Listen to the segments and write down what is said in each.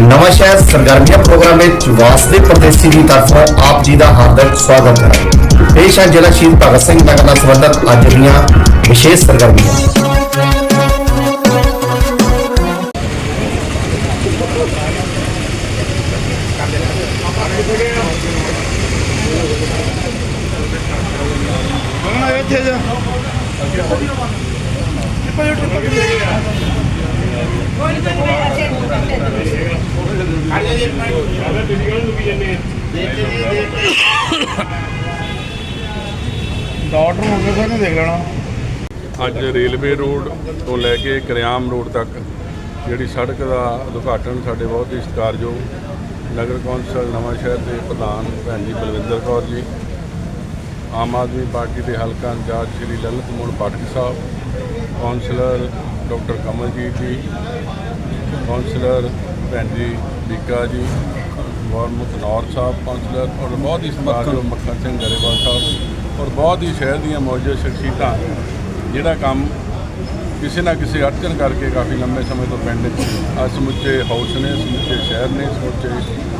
ਨਵਾਂ ਸ਼ਹਿਰ ਸਰਗਰਮੀਆਂ ਪ੍ਰੋਗਰਾਮ ਵਿੱਚ ਵਾਸਦੇ ਪ੍ਰਦੇਸ਼ੀ ਦੀ ਤਰਫੋਂ ਆਪ ਜੀ ਦਾ ਹਾਰਦਿਕ ਸਵਾਗਤ ਹੈ। ਪੇਸ਼ ਹੈ ਜ਼ਿਲ੍ਹਾ ਸ਼ਹੀਦ ਭਗਤ ਸਿੰਘ ਨਗਰ ਨਾਲ ਸੰਬੰਧਿਤ ਅੱਜ ਦੀਆਂ ਵਿਸ਼ੇਸ਼ ਸਰਗਰਮੀਆਂ। ਇੱਥੇ ਜਾ ਡਾਕਟਰ ਨੂੰ ਕਿਸੇ ਨੇ ਦੇਖ ਲੈਣਾ। ਅੱਜ ਰੇਲਵੇ ਰੋਡ ਤੋਂ ਲੈ ਕੇ ਕਰਿਆਮ ਰੋਡ ਤੱਕ ਜਿਹੜੀ ਸੜਕ ਦਾ ਉਦਘਾਟਨ ਸਾਡੇ ਬਹੁਤ ਹੀ ਸਤਿਕਾਰਯੋਗ ਨਗਰ ਕੌਂਸਲ ਨਵਾਂ ਸ਼ਹਿਰ ਦੇ ਪ੍ਰਧਾਨ ਭੈਣ ਜੀ ਬਲਵਿੰਦਰ ਕੌਰ ਜੀ, ਆਮ ਆਦਮੀ ਪਾਰਟੀ ਦੇ ਹਲਕਾ ਇੰਚਾਰਜ ਸ਼੍ਰੀ ਲਲਿਤ ਮੋਹਨ ਪਾਠਕ ਸਾਹਿਬ, councillor doctor Kamaljit ji councillor ਭੈਣ ਜੀ ਬੀਕਾ ਜੀ ਗੁਰਮੁਖ ਨੌਰ ਸਾਹਿਬ ਕੌਂਸਲਰ ਔਰ ਬਹੁਤ ਹੀ ਸਤਿਕਾਰਯੋਗ ਮੱਖਣ। ਸਿੰਘ ਗਰੇਵਾਲ ਸਾਹਿਬ ਔਰ ਬਹੁਤ ਹੀ ਸ਼ਹਿਰ ਦੀਆਂ ਮੌਜੂਦ ਸ਼ਖਸੀਅਤਾਂ। ਜਿਹੜਾ ਕੰਮ ਕਿਸੇ ਨਾ ਕਿਸੇ ਅੜਚਨ ਕਰਕੇ ਕਾਫੀ ਲੰਬੇ ਸਮੇਂ ਤੋਂ ਪੈਂਡਿੰਗ ਸੀ ਅੱਜ ਸਮੁੱਚੇ ਹਾਊਸ ਨੇ ਸਮੁੱਚੇ ਸ਼ਹਿਰ ਨੇ ਸਮੁੱਚੇ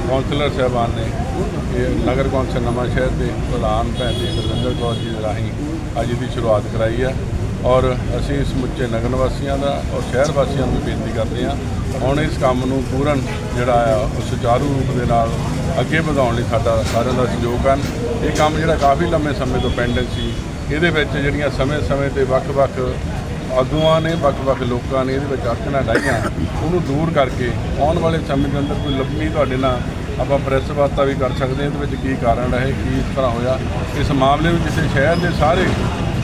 ਕੌਂਸਲਰ ਸਾਹਿਬਾਨ ਨੇ। ਇਹ ਨਗਰ ਕੌਂਸਲ ਨਵਾਂ ਸ਼ਹਿਰ ਦੇ ਪ੍ਰਧਾਨ ਭੈਣ ਜੀ ਗੁਰਵਿੰਦਰ ਕੌਰ ਜੀ ਦੇ ਰਾਹੀਂ ਅੱਜ ਦੀ ਸ਼ੁਰੂਆਤ ਕਰਾਈ ਹੈ। ਔਰ ਅਸੀਂ ਸਮੁੱਚੇ ਨਗਰ ਨਿਵਾਸੀਆਂ ਦਾ ਔਰ ਸ਼ਹਿਰ ਵਾਸੀਆਂ ਨੂੰ ਵੀ ਬੇਨਤੀ ਕਰਦੇ ਹਾਂ ਹੁਣ ਇਸ ਕੰਮ ਨੂੰ ਪੂਰਨ ਜਿਹੜਾ ਆ, ਉਹ ਸੁਚਾਰੂ ਰੂਪ ਦੇ ਨਾਲ ਅੱਗੇ ਵਧਾਉਣ ਲਈ ਸਾਡਾ ਸਾਰਿਆਂ ਦਾ ਸਹਿਯੋਗ ਹਨ ਇਹ ਕੰਮ ਜਿਹੜਾ ਕਾਫੀ ਲੰਮੇ ਸਮੇਂ ਤੋਂ ਪੈਂਡਿੰਗ ਸੀ। ਇਹਦੇ ਵਿੱਚ ਜਿਹੜੀਆਂ ਸਮੇਂ-ਸਮੇਂ ਤੇ ਵੱਖ-ਵੱਖ ਆਗੂਆਂ ਨੇ, ਵੱਖ-ਵੱਖ ਲੋਕਾਂ ਨੇ ਇਹਦੇ ਵਿੱਚ ਅੜਚਣਾਂ ਡਾਈਆਂ ਉਹਨੂੰ ਦੂਰ ਕਰਕੇ ਆਉਣ ਵਾਲੇ ਸਮੇਂ ਦੇ ਅੰਦਰ ਕੋਈ ਲੰਮੀ ਤੁਹਾਡੇ ਨਾਲ ਆਪਾਂ ਪ੍ਰੈਸ ਵਾਰਤਾ ਵੀ ਕਰ ਸਕਦੇ ਹਾਂ। ਇਹਦੇ ਵਿੱਚ ਕੀ ਕਾਰਨ ਰਹੇ, ਕੀ ਇਸ ਤਰ੍ਹਾਂ ਹੋਇਆ? ਇਸ ਮਾਮਲੇ ਵਿੱਚ ਕਿਸੇ ਸ਼ਹਿਰ ਦੇ ਸਾਰੇ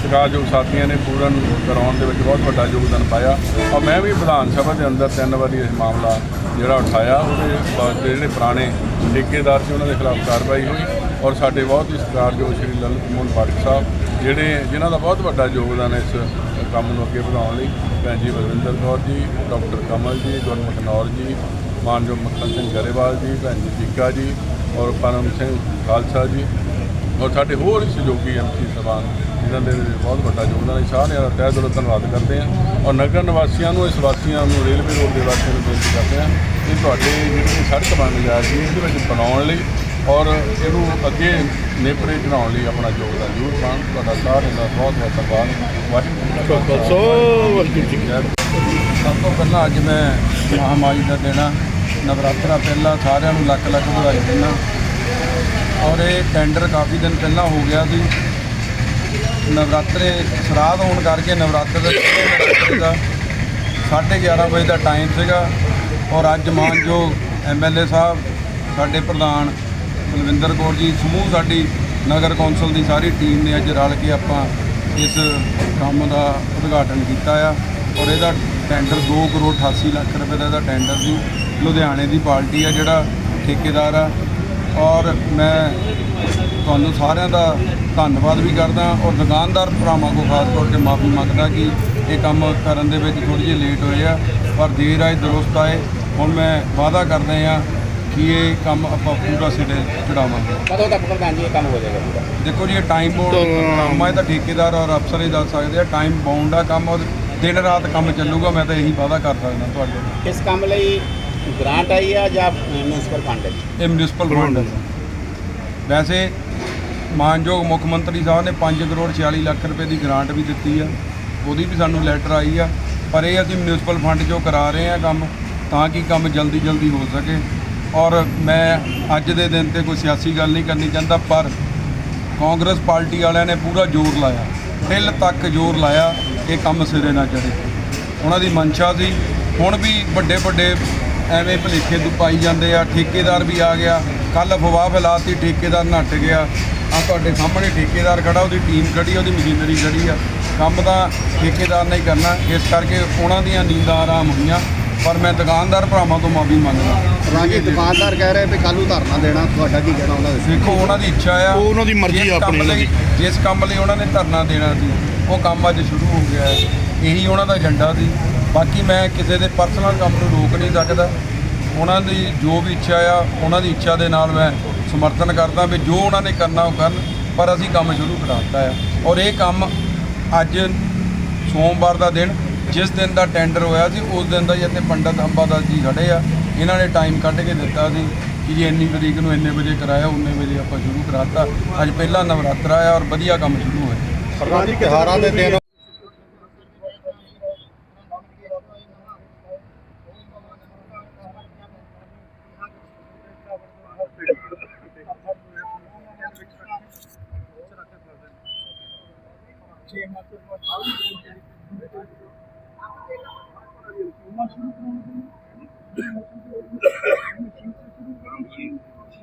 ਸਤਿਕਾਰਯੋਗ ਸਾਥੀਆਂ ਨੇ ਪੂਰਨ ਕਰਾਉਣ ਦੇ ਵਿੱਚ ਬਹੁਤ ਵੱਡਾ ਯੋਗਦਾਨ ਪਾਇਆ। ਔਰ ਮੈਂ ਵੀ ਵਿਧਾਨ ਸਭਾ ਦੇ ਅੰਦਰ ਤਿੰਨ ਵਾਰੀ ਇਹ ਮਾਮਲਾ ਜਿਹੜਾ ਉਠਾਇਆ। ਉਹਦੇ ਬਾਅਦ ਜਿਹੜੇ ਪੁਰਾਣੇ ਠੇਕੇਦਾਰ ਸੀ, ਉਹਨਾਂ ਦੇ ਖਿਲਾਫ ਕਾਰਵਾਈ ਹੋਈ। ਔਰ ਸਾਡੇ ਬਹੁਤ ਹੀ ਸਤਿਕਾਰਯੋਗ ਸ਼੍ਰੀ ਲਲਿਤ ਮੋਹਨ ਪਾਠਕ ਸਾਹਿਬ, ਜਿਹੜੇ ਜਿਨ੍ਹਾਂ ਦਾ ਬਹੁਤ ਵੱਡਾ ਯੋਗਦਾਨ ਹੈ ਇਸ ਕੰਮ ਨੂੰ ਅੱਗੇ ਵਧਾਉਣ ਲਈ। ਭੈਣ ਜੀ ਬਲਵਿੰਦਰ ਕੌਰ ਜੀ, ਡਾਕਟਰ ਕਮਲ ਜੀ, ਗੁਰਮੁਖ ਨੌਰ ਜੀ, ਮਾਨਯੋਗ ਮੱਖਣ ਸਿੰਘ ਗਰੇਵਾਲ ਜੀ, ਭੈਣ ਜੀ ਜੀਕਾ ਜੀ, ਔਰ ਪਰਮ ਸਿੰਘ ਖਾਲਸਾ ਜੀ। ਔਰ ਸਾਡੇ ਹੋਰ ਸਹਿਯੋਗੀ ਐਮਸੀ ਸਭਾਨ ਜਿਨ੍ਹਾਂ ਦੇ ਬਹੁਤ ਵੱਡਾ ਯੋਗਦਾਨ ਹੈ। ਸਾਰਿਆਂ ਦਾ ਤਹਿ ਦਿਲੋਂ ਧੰਨਵਾਦ ਕਰਦੇ ਹਾਂ। ਔਰ ਨਗਰ ਨਿਵਾਸੀਆਂ ਨੂੰ ਇਸ ਵਾਸੀਆਂ ਨੂੰ ਰੇਲਵੇ ਰੋਡ ਦੇ ਵਾਸੀਆਂ ਨੂੰ ਬੇਨਤੀ ਕਰਦੇ ਹਾਂ ਕਿ ਤੁਹਾਡੇ ਜਿਹੜੀ ਸੜਕ ਬਣ ਜਾ ਰਹੀ ਹੈ ਇਹਦੇ ਵਿੱਚ ਬਣਾਉਣ ਲਈ ਔਰ ਇਹਨੂੰ ਅੱਗੇ ਨੇਪਰੇ ਚੜਾਉਣ ਲਈ ਆਪਣਾ ਯੋਗਦਾਨ ਜ਼ਰੂਰ ਪਾਉਣ। ਤੁਹਾਡਾ ਸਾਰਿਆਂ ਦਾ ਬਹੁਤ ਬਹੁਤ ਧੰਨਵਾਦ। ਵਾਹਿਗੁਰੂ ਜੀ ਸਭ ਤੋਂ ਪਹਿਲਾਂ ਅੱਜ ਮੈਂ ਮਹਾਮਾਰੀ ਦਾ ਦੇਣਾ ਨਵਰਾਤਰਾ ਪਹਿਲਾਂ ਸਾਰਿਆਂ ਨੂੰ ਲੱਖ ਲੱਖ ਵਧਾਈ ਦਿੰਦਾ। ਔਰ ਇਹ ਟੈਂਡਰ ਕਾਫੀ ਦਿਨ ਪਹਿਲਾਂ ਹੋ ਗਿਆ ਸੀ। ਨਵਰਾਤਰੇ ਸ਼ਰਾਧ ਹੋਣ ਕਰਕੇ ਨਵਰਾਤਰੇ ਦਾ ਨਵਰਾਤਰੇ ਦਾ 11:30 ਵਜੇ ਦਾ ਟਾਈਮ ਸੀਗਾ ਔਰ ਅੱਜ ਮਾਨਯੋਗ ਐਮਐਲਏ ਸਾਹਿਬ, ਸਾਡੇ ਪ੍ਰਧਾਨ ਬਲਵਿੰਦਰ ਕੌਰ ਜੀ, ਸਮੂਹ ਸਾਡੀ ਨਗਰ ਕੌਂਸਲ ਦੀ ਸਾਰੀ ਟੀਮ ਨੇ ਅੱਜ ਰਲ ਕੇ ਆਪਾਂ ਇਸ ਕੰਮ ਦਾ ਉਦਘਾਟਨ ਕੀਤਾ ਆ ਔਰ ਇਹਦਾ ਟੈਂਡਰ 2 ਕਰੋੜ 88 ਲੱਖ ਰੁਪਏ ਦਾ ਇਹਦਾ ਟੈਂਡਰ ਸੀ। ਲੁਧਿਆਣੇ ਦੀ ਪਾਰਟੀ ਆ ਜਿਹੜਾ ਠੇਕੇਦਾਰ ਆ ਔਰ ਮੈਂ ਤੁਹਾਨੂੰ ਸਾਰਿਆਂ ਦਾ ਧੰਨਵਾਦ ਵੀ ਕਰਦਾ ਔਰ ਦੁਕਾਨਦਾਰ ਭਰਾਵਾਂ ਕੋ ਖਾਸ ਤੌਰ ਤੇ ਮਾਫੀ ਮੰਗਦਾ ਕਿ ਇਹ ਕੰਮ ਕਰਨ ਦੇ ਵਿੱਚ ਥੋੜੀ ਜਿਹੀ ਲੇਟ ਹੋਏ ਆ ਪਰ ਦੇਰ ਆਏ ਦਰੁਸਤ ਆਏ। ਹੁਣ ਮੈਂ ਵਾਅਦਾ ਕਰਦੇ ਆ ਕਿ ਇਹ ਕੰਮ ਆਪਾਂ ਪੂਰਾ ਸਿਰੇ ਚੜਾਵਾਂਗੇ। ਕਦੋਂ ਤੱਕ ਪ੍ਰਧਾਨ ਜੀ ਇਹ ਕੰਮ ਹੋ ਜਾਏਗਾ ਪੂਰਾ? ਦੇਖੋ ਜੀ ਇਹ ਟਾਈਮ ਬਾਉਂਡ ਕੰਮ ਤਾਂ ਠੇਕੇਦਾਰ ਔਰ ਅਫਸਰ ਹੀ ਦੱਸ ਸਕਦੇ ਆ ਟਾਈਮ ਬਾਉਂਡ ਆ ਕੰਮ ਔਰ ਦਿਨ ਰਾਤ ਕੰਮ ਚੱਲੂਗਾ ਮੈਂ ਤਾਂ ਇਹੀ ਵਾਅਦਾ ਕਰ ਸਕਦਾ ਤੁਹਾਡੇ ਇਸ ਕੰਮ ਲਈ ਗ੍ਰਾਂਟ ਆਈ ਆ ਜਾਂ ਮਿਊਨਿਸਪਲ ਫੰਡ ਹੈ ਇਹ ਮਿਊਨਿਸਪਲ ਫੰਡ ਹੈ ਵੈਸੇ ਮਾਨਯੋਗ ਮੁੱਖ ਮੰਤਰੀ ਸਾਹਿਬ ਨੇ 5 ਕਰੋੜ 46 ਲੱਖ ਰੁਪਏ ਦੀ ਗ੍ਰਾਂਟ ਵੀ ਦਿੱਤੀ ਆ। ਉਹਦੀ ਵੀ ਸਾਨੂੰ ਲੈਟਰ ਆਈ ਆ। ਪਰ ਇਹ ਅਸੀਂ ਮਿਊਨਿਸਪਲ ਫੰਡ 'ਚੋਂ ਕਰਾ ਰਹੇ ਆ ਕੰਮ, ਤਾਂ ਕਿ ਕੰਮ ਜਲਦੀ ਜਲਦੀ ਹੋ ਸਕੇ। ਔਰ ਮੈਂ ਅੱਜ ਦੇ ਦਿਨ ਤੇ ਕੋਈ ਸਿਆਸੀ ਗੱਲ ਨਹੀਂ ਕਰਨੀ ਚਾਹੁੰਦਾ, ਪਰ ਕਾਂਗਰਸ ਪਾਰਟੀ ਵਾਲਿਆਂ ਨੇ ਪੂਰਾ ਜ਼ੋਰ ਲਾਇਆ। ਢਿੱਲ ਤੱਕ ਜ਼ੋਰ ਲਾਇਆ ਇਹ ਕੰਮ ਸਿਰੇ ਨਾ ਚੜੇ ਉਹਨਾਂ ਦੀ ਮਨਸ਼ਾ ਸੀ। ਹੁਣ ਵੀ ਵੱਡੇ ਵੱਡੇ ਐਵੇਂ ਭਲੇਖੇ ਤੋਂ ਪਾਈ ਜਾਂਦੇ ਆ ਠੇਕੇਦਾਰ ਵੀ ਆ ਗਿਆ। ਕੱਲ ਅਫਵਾਹ ਫੈਲਾਤੀ ਠੇਕੇਦਾਰ ਨੱਟ ਗਿਆ। ਆ ਤੁਹਾਡੇ ਸਾਹਮਣੇ ਠੇਕੇਦਾਰ ਖੜਾ ਉਹਦੀ ਟੀਮ ਖੜੀ ਉਹਦੀ ਮਸ਼ੀਨਰੀ ਖੜੀ ਆ। ਕੰਮ ਤਾਂ ਠੇਕੇਦਾਰ ਨੇ ਹੀ ਕਰਨਾ। ਇਸ ਕਰਕੇ ਉਹਨਾਂ ਦੀਆਂ ਨੀਂਦਾਂ ਆਰਾਮ ਹੋਈਆਂ। ਪਰ ਮੈਂ ਦੁਕਾਨਦਾਰ ਭਰਾਵਾਂ ਤੋਂ ਮਾਫੀ ਮੰਗਦਾ। ਰਾਜੀ ਦੁਕਾਨਦਾਰ ਕਹਿ ਰਹੇ ਵੀ ਕੱਲ ਨੂੰ ਧਰਨਾ ਦੇਣਾ। ਤੁਹਾਡਾ ਕੀ ਕਹਿਣਾ ਉਹਨਾਂ ਦੇ? ਦੇਖੋ ਉਹਨਾਂ ਦੀ ਇੱਛਾ ਆ। ਉਹ ਉਹਨਾਂ ਦੀ ਮਰਜ਼ੀ ਆ ਆਪਣੀ ਕੰਮ ਉਹਨਾਂ ਲਈ- ਜਿਸ ਕੰਮ ਲਈ ਉਹਨਾਂ ਨੇ ਧਰਨਾ ਦੇਣਾ ਸੀ ਉਹ ਕੰਮ ਅੱਜ ਸ਼ੁਰੂ ਹੋ ਗਿਆ। ਹੈ ਇਹੀ ਉਹਨਾਂ ਦਾ ਏਜੰਡਾ ਸੀ। ਬਾਕੀ ਮੈਂ ਕਿਸੇ ਦੇ ਪਰਸਨਲ ਕੰਮ ਨੂੰ ਰੋਕ ਨਹੀਂ ਸਕਦਾ। ਉਹਨਾਂ ਦੀ ਜੋ ਵੀ ਇੱਛਾ ਆ, ਉਹਨਾਂ ਦੀ ਇੱਛਾ ਦੇ ਨਾਲ ਮੈਂ ਸਮਰਥਨ ਕਰਦਾ ਵੀ ਜੋ ਉਹਨਾਂ ਨੇ ਕਰਨਾ ਉਹ ਕਰਨ, ਪਰ ਅਸੀਂ ਕੰਮ ਸ਼ੁਰੂ ਕਰਾਤਾ ਆ। ਔਰ ਇਹ ਕੰਮ ਅੱਜ ਸੋਮਵਾਰ ਦਾ ਦਿਨ, ਜਿਸ ਦਿਨ ਦਾ ਟੈਂਡਰ ਹੋਇਆ ਸੀ, ਉਸ ਦਿਨ ਦਾ ਹੀ ਇੱਥੇ ਪੰਡਤ ਅੰਬਾਦਾਸ ਜੀ ਖੜੇ ਆ। ਇਹਨਾਂ ਨੇ ਟਾਈਮ ਕੱਢ ਕੇ ਦਿੱਤਾ ਸੀ ਕਿ ਜੀ ਇੰਨੀ ਤਰੀਕ ਨੂੰ ਇੰਨੇ ਵਜੇ ਕਰਾਇਆ, ਉਨੇ ਵਜੇ ਆਪਾਂ ਸ਼ੁਰੂ ਕਰਾਤਾ ਅੱਜ ਪਹਿਲਾ ਨਵਰਾਤਰਾ ਆ ਔਰ ਵਧੀਆ ਕੰਮ ਸ਼ੁਰੂ ਹੋਇਆ। ਪ੍ਰਧਾਨ ਜੀ, ਤਿਉਹਾਰਾਂ ਦੇ ਦਿਨ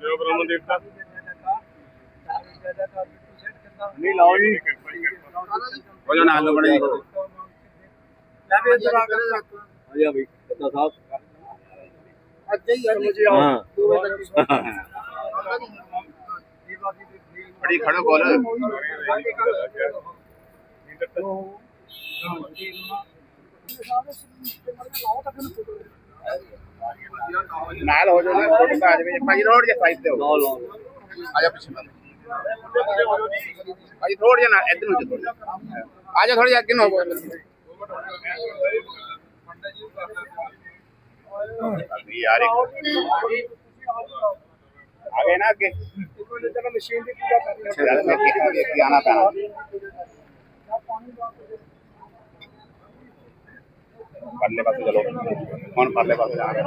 ਜੋ ਬ੍ਰਹਮ ਦੇਵਤਾ ਨਹੀਂ ਲਾਓ ਜੀ ਉਹ ਜੋ ਨਾਲ ਬੜੇ ਲੈ ਵੀ ਇਧਰ ਆ ਕੇ ਰੱਖ ਆ ਜਾ ਬਈ ਕਿੱਦਾਂ ਸਾਹਿਬ ਅੱਜੇ ਹੀ ਆ ਮੁਝੇ ਆ ਦੋ ਵਜੇ ਤੱਕ ਬੜੀ ਖੜੋ। ਬੋਲ ਨਾਲ ਹੋ ਜਾਣਾ ਫੋਟੋ ਕਾਜ ਵਿੱਚ। ਭਾਈ ਰੋਡ ਜਾਂ ਸਾਈਡ ਤੇ ਹੋ। ਨੋ ਲੋ ਆ ਜਾ ਪਿੱਛੇ ਮੈਂ ਭਾਈ ਰੋਡ ਜਾਂ ਨਾ ਇੱਧਰ ਨੂੰ ਚਲੋ। ਆ ਜਾ ਥੋੜੀ ਜਿਹਾ ਅੱਗੇ ਨੂੰ। ਹੋ ਯਾਰ ਆ ਗਏ ਨਾ ਅੱਗੇ। ਚਲੋ ਮਸ਼ੀਨ ਦੀ ਪੂਜਾ ਕਰਨੀ ਹੈ? ਆਣਾ ਪੈਣਾ। ਪਰਲੇ ਪਾਸੇ ਚਲੋ। ਹੁਣ ਪਰਲੇ ਪਾਸੇ ਜਾ ਰਹੇ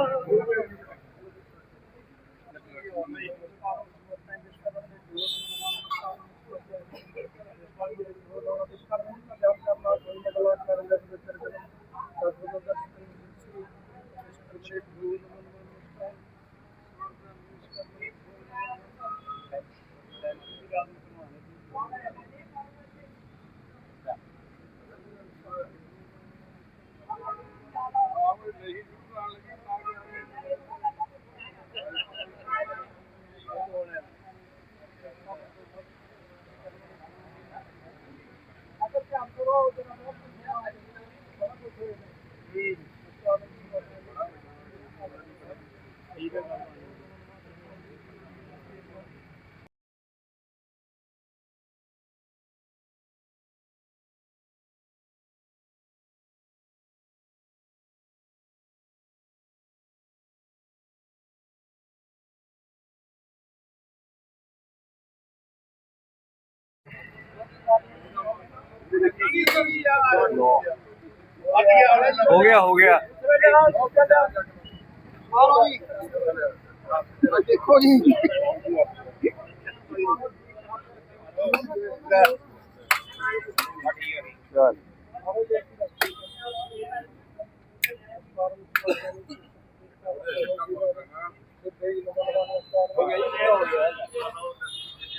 ਹੋ ਗਿਆ ਹੋ ਗਿਆ।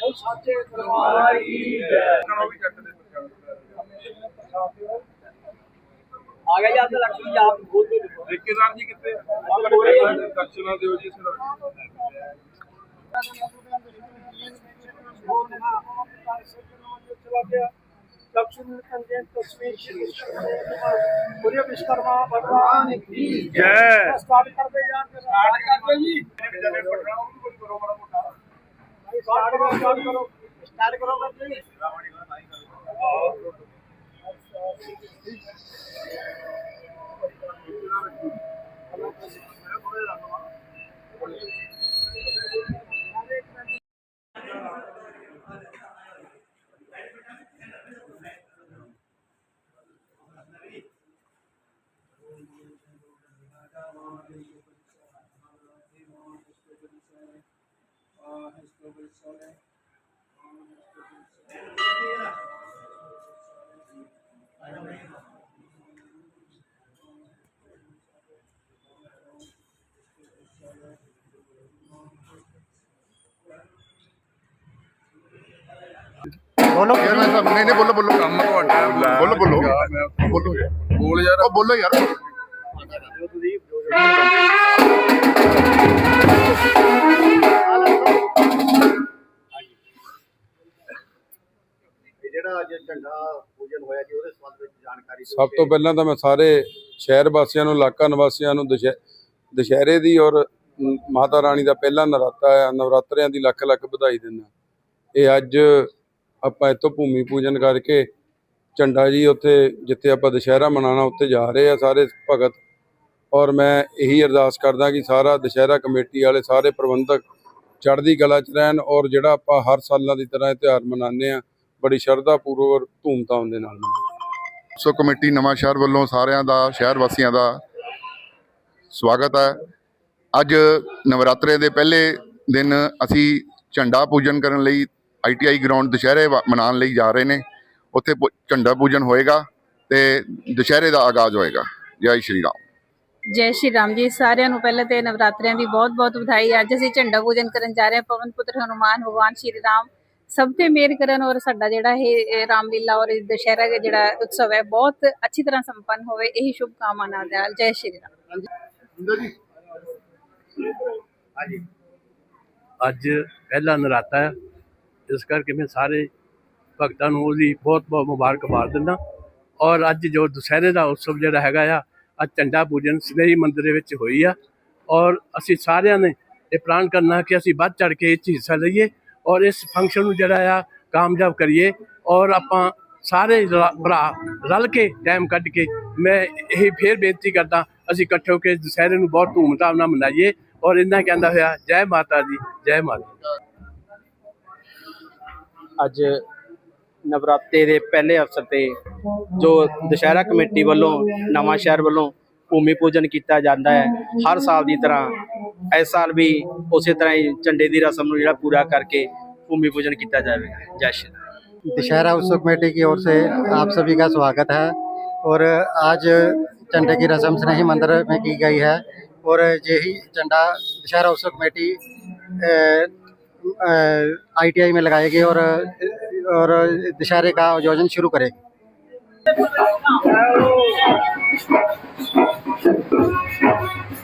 ਉਹ ਸੱਚੇ ਦਰਬਾਰ ਕੀ ਜੈ। ਕਰੋ ਵੀ ਚੱਟ ਆ ਗਿਆ ਜੀ ਅੱਧ ਲੱਖ ਦੀ ਆਪ ਖੋਲ ਦੇ ਠੇਕੇਦਾਰ ਜੀ ਕਿੱਥੇ ਦਰਸ਼ਨਾ ਦਿਓ ਜੀ ਸਰ दक्षिण कंजन कश्मीर पूरे विश्वकर्मा भगवान की जय स्टार्ट कर दे यार स्टार्ट कर दो जी स्टार्ट करो स्टार्ट करो स्टार्ट करो बोलो नहीं नहीं बोलो बोलो बोलो बोलो बोलो बोलो यार बोलो यार ਅੱਜ ਝੰਡਾ ਪੂਜਨ ਹੋਇਆ ਜੀ ਉਹਦੇ ਸੰਬੰਧ ਵਿੱਚ ਜਾਣਕਾਰੀ ਦਿਓ ਸਭ ਤੋਂ ਪਹਿਲਾਂ ਤਾਂ ਮੈਂ ਸਾਰੇ ਸ਼ਹਿਰ ਵਾਸੀਆਂ ਨੂੰ ਇਲਾਕਾ ਨਿਵਾਸੀਆਂ ਨੂੰ ਦੁਸ਼ਹਿ- ਦੁਸ਼ਹਿਰੇ ਦੀ ਔਰ ਮਾਤਾ ਰਾਣੀ ਦਾ ਪਹਿਲਾ ਨਰਾਤਾ ਹੈ ਨਵਰਾਤਰਿਆਂ ਦੀ ਲੱਖ ਲੱਖ ਵਧਾਈ ਦਿੰਦਾ। ਇਹ ਅੱਜ ਆਪਾਂ ਇੱਥੋਂ ਭੂਮੀ ਪੂਜਨ ਕਰਕੇ ਝੰਡਾ ਜੀ ਉੱਥੇ ਜਿੱਥੇ ਆਪਾਂ ਦੁਸ਼ਹਿਰਾ ਮਨਾਉਣਾ ਉੱਥੇ ਜਾ ਰਹੇ ਆ ਸਾਰੇ ਭਗਤ। ਔਰ ਮੈਂ ਇਹੀ ਅਰਦਾਸ ਕਰਦਾ ਕਿ ਸਾਰਾ ਦੁਸ਼ਹਿਰਾ ਕਮੇਟੀ ਵਾਲੇ ਸਾਰੇ ਪ੍ਰਬੰਧਕ ਚੜ੍ਹਦੀ ਕਲਾ 'ਚ ਰਹਿਣ ਔਰ ਜਿਹੜਾ ਆਪਾਂ ਹਰ ਸਾਲਾਂ ਦੀ ਤਰ੍ਹਾਂ ਇਹ ਤਿਉਹਾਰ ਮਨਾਉਂਦੇ ਆ ਬੜੀ ਸ਼ਰਧਾ ਪੂਰਵਕ ਧੂਮਧਾਮ ਦੇ ਨਾਲ ਮਨਾਉਂਦੇ ਸੋ ਕਮੇਟੀ ਨਵਾਂ ਸ਼ਹਿਰ ਵੱਲੋਂ ਸਾਰਿਆਂ ਦਾ ਸ਼ਹਿਰ ਵਾਸੀਆਂ ਦਾ ਸਵਾਗਤ ਹੈ। ਅੱਜ ਨਵਰਾਤਰੇ ਦੇ ਪਹਿਲੇ ਦਿਨ ਅਸੀਂ ਝੰਡਾ ਪੂਜਨ ਕਰਨ ਲਈ ਆਈਟੀਆਈ ਗਰਾਊਂਡ ਦੁਸ਼ਹਿਰੇ ਮਨਾਉਣ ਲਈ ਜਾ ਰਹੇ ਨੇ। ਉੱਥੇ ਝੰਡਾ ਪੂਜਨ ਹੋਏਗਾ ਤੇ ਦੁਸ਼ਹਿਰੇ ਦਾ ਆਗਾਜ਼ ਹੋਏਗਾ। ਜੈ ਸ਼੍ਰੀ ਰਾਮ। ਜੈ ਸ਼੍ਰੀ ਰਾਮ ਜੀ ਸਾਰਿਆਂ ਨੂੰ ਪਹਿਲਾਂ ਤੇ ਨਵਰਾਤਰਿਆਂ ਦੀ ਬਹੁਤ-ਬਹੁਤ ਵਧਾਈ। ਅੱਜ ਅਸੀਂ ਝੰਡਾ ਪੂਜਨ ਕਰਨ ਜਾ ਰਹੇ ਹਾਂ। ਪਵਨ ਪੁੱਤਰ ਹਨੂਮਾਨ ਭਗਵਾਨ ਸ਼੍ਰੀ ਰਾਮ। ਸਭ ਤੇ ਮਿਹਰ ਕਰਨ ਔਰ ਸਾਡਾ ਜਿਹੜਾ ਇਹ ਇਹ ਰਾਮਲੀਲਾ ਔਰ ਇਹ ਦੁਸ਼ਹਿਰਾ ਦਾ ਜਿਹੜਾ ਉਤਸਵ ਹੈ, ਬਹੁਤ ਅੱਛੀ ਤਰ੍ਹਾਂ ਸੰਪੰਨ ਹੋਵੇ, ਇਹੀ ਸ਼ੁਭ ਕਾਮਨਾ ਨਾਲ ਜੈ ਸ਼੍ਰੀ ਰਾਮ। ਅੱਜ ਪਹਿਲਾ ਨਰਾਤਾ ਹੈ, ਇਸ ਕਰਕੇ ਮੈਂ ਸਾਰੇ ਭਗਤਾਂ ਨੂੰ ਉਹਦੀ ਬਹੁਤ ਬਹੁਤ ਮੁਬਾਰਕਬਾਦ ਦਿੰਦਾ। ਔਰ ਅੱਜ ਜੋ ਦੁਸਹਿਰੇ ਦਾ ਉਤਸਵ ਜਿਹੜਾ ਹੈਗਾ ਆ, ਅੱਜ ਝੰਡਾ ਪੂਜਨ ਸਨੇਹੀ ਮੰਦਿਰ ਦੇ ਵਿੱਚ ਹੋਈ ਆ। ਔਰ ਅਸੀਂ ਸਾਰਿਆਂ ਨੇ ਇਹ ਪ੍ਰਾਣ ਕਰਨਾ ਕਿ ਅਸੀਂ ਵੱਧ ਚੜ ਕੇ ਇਹ 'ਚ ਹਿੱਸਾ ਲਈਏ। ਔਰ ਇਸ ਫੰਕਸ਼ਨ ਨੂੰ ਜਿਹੜਾ ਆ ਕਾਮਯਾਬ ਕਰੀਏ ਔਰ ਆਪਾਂ ਸਾਰੇ ਭਰਾ ਰਲ ਕੇ ਟਾਈਮ ਕੱਢ ਕੇ ਮੈਂ ਇਹ ਫੇਰ ਬੇਨਤੀ ਕਰਦਾ, ਅਸੀਂ ਇਕੱਠੇ ਹੋ ਕੇ ਦੁਸਹਿਰੇ ਨੂੰ ਬਹੁਤ ਧੂਮਧਾਮ ਨਾਲ ਮਨਾਈਏ ਔਰ ਇੰਨਾ ਕਹਿੰਦਾ ਹੋਇਆ, ਜੈ ਮਾਤਾ ਦੀ, ਜੈ ਮਾਤਾ ਅੱਜ ਨਵਰਾਤੇ ਦੇ ਪਹਿਲੇ ਅਵਸਰ ਤੇ ਜੋ ਦੁਸ਼ਹਿਰਾ ਕਮੇਟੀ ਵੱਲੋਂ ਨਵਾਂ ਸ਼ਹਿਰ ਵੱਲੋਂ ਭੂਮੀ ਪੂਜਨ ਕੀਤਾ ਜਾਂਦਾ ਹੈ, ਹਰ ਸਾਲ ਦੀ ਤਰ੍ਹਾਂ ਇਸ ਸਾਲ ਵੀ ਉਸੇ ਤਰ੍ਹਾਂ ਹੀ ਝੰਡੇ ਦੀ ਰਸਮ ਨੂੰ ਜਿਹੜਾ ਪੂਰਾ ਕਰਕੇ ਭੂਮੀ ਪੂਜਨ ਕੀਤਾ ਜਾਵੇਗਾ ਜੈ ਸ਼੍ਰੀ ਰਾਮ दशहरा उत्सव कमेटी की ओर से आप सभी का स्वागत है और आज झंडे की रस्म स्नेही मंदिर में की गई है और यही झंडा दशहरा उत्सव कमेटी आईटीआई में लगाएगी और और दशहरे का आयोजन शुरू करेगी